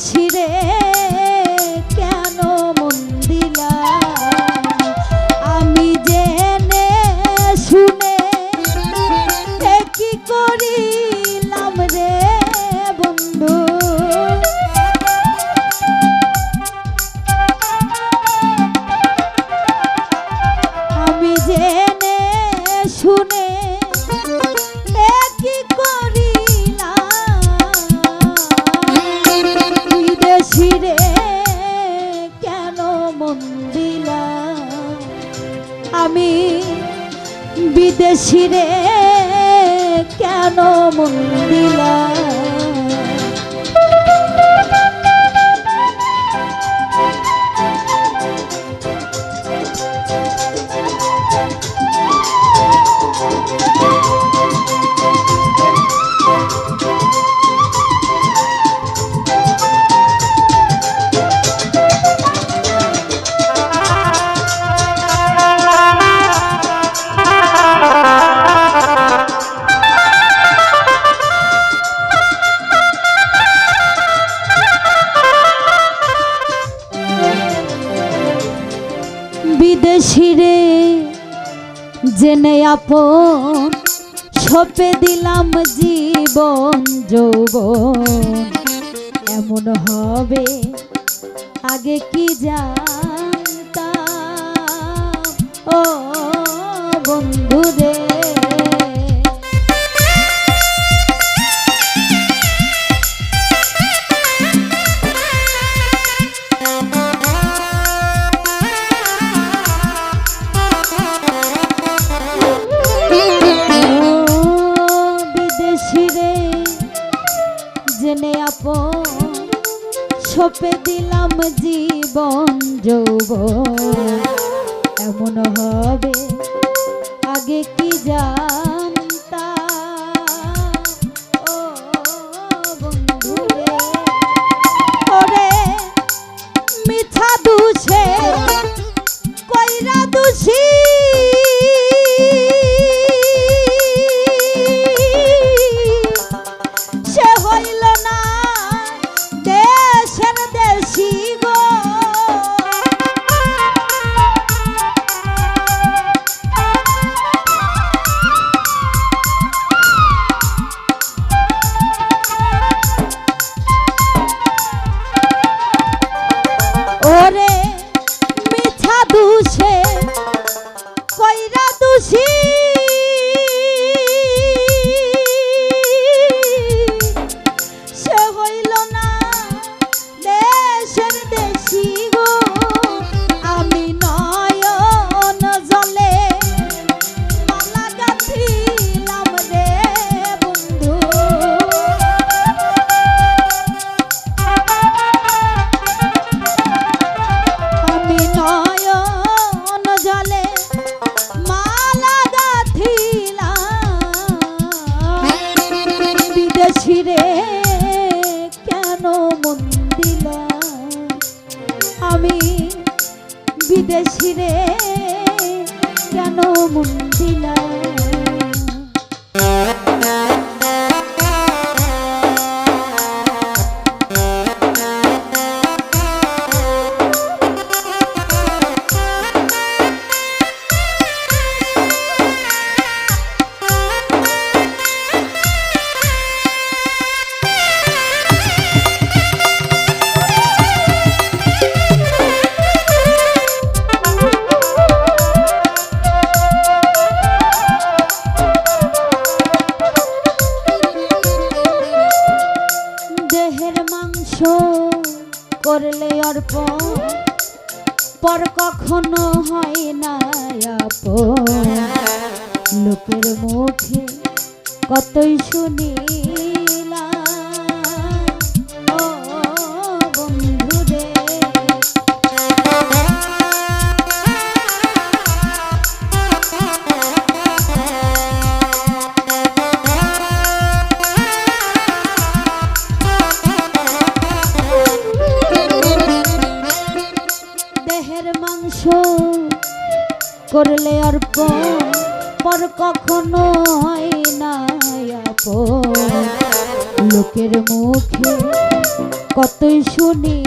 শিরে কেন মন আমি জেনে শুনে কি করিলাম রে বন্ধু? আমি শুনে diré. আপন সপে দিলাম জীবন যৌবন। এমন হবে আগে কি জানতাম? ও বন্ধুদের গো ভালোবাসি মাংস করলে অর্প পর কখনো হয় না লোকের মুখে কতই শুনি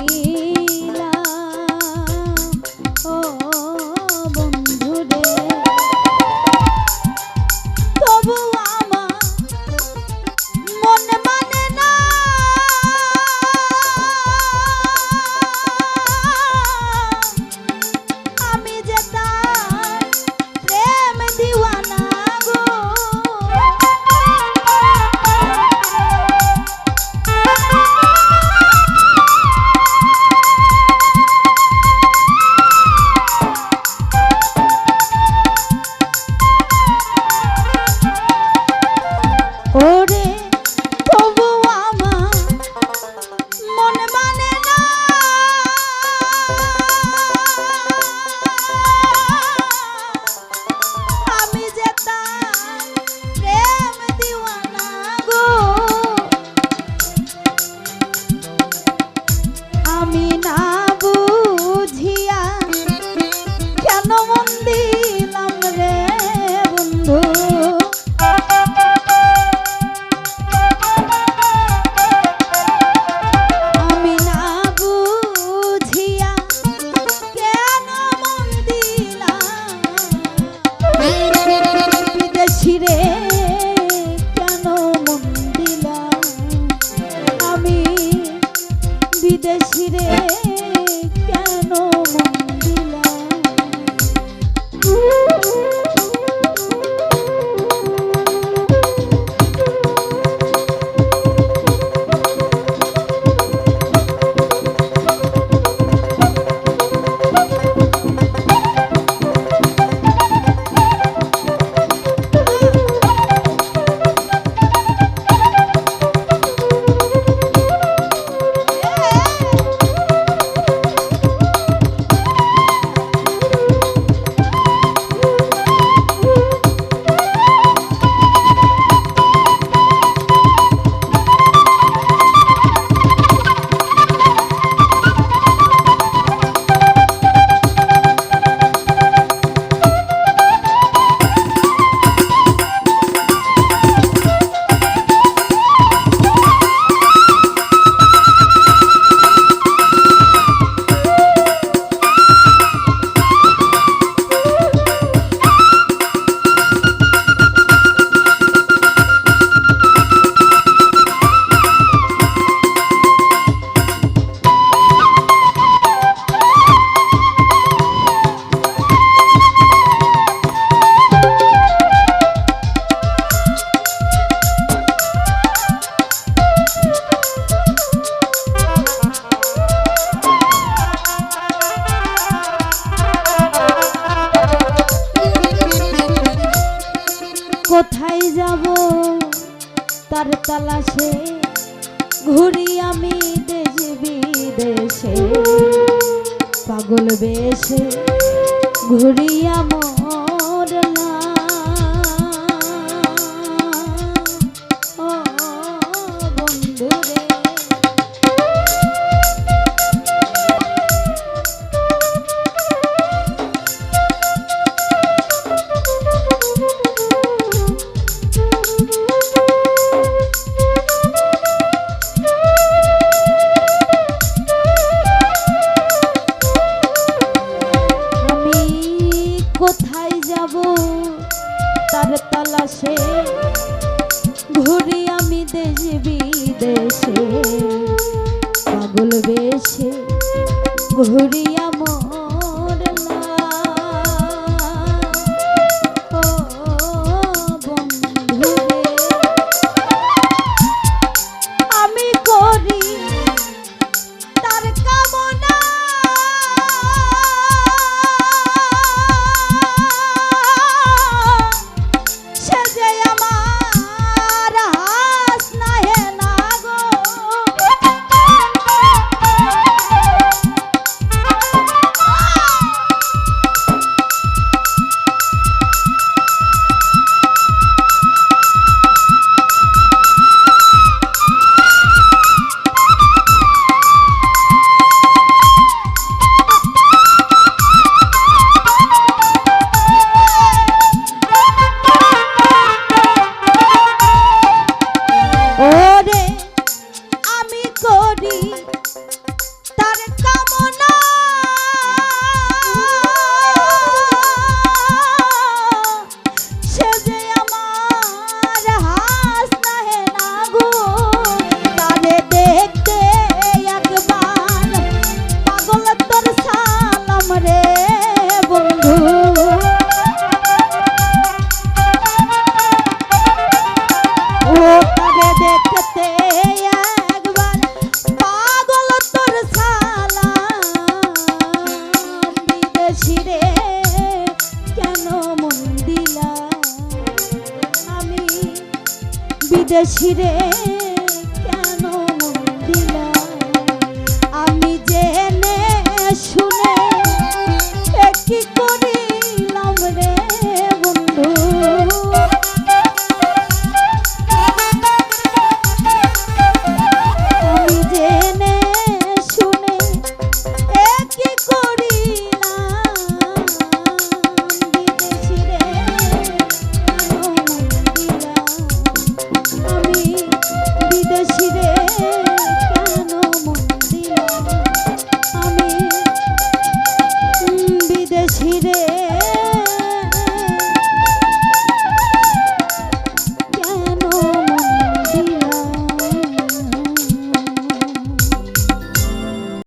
তার তালাশে ঘুরি আমি দেশ বিদেশে। পাগল বেশে ঘুরি আমার ঘুরি He did.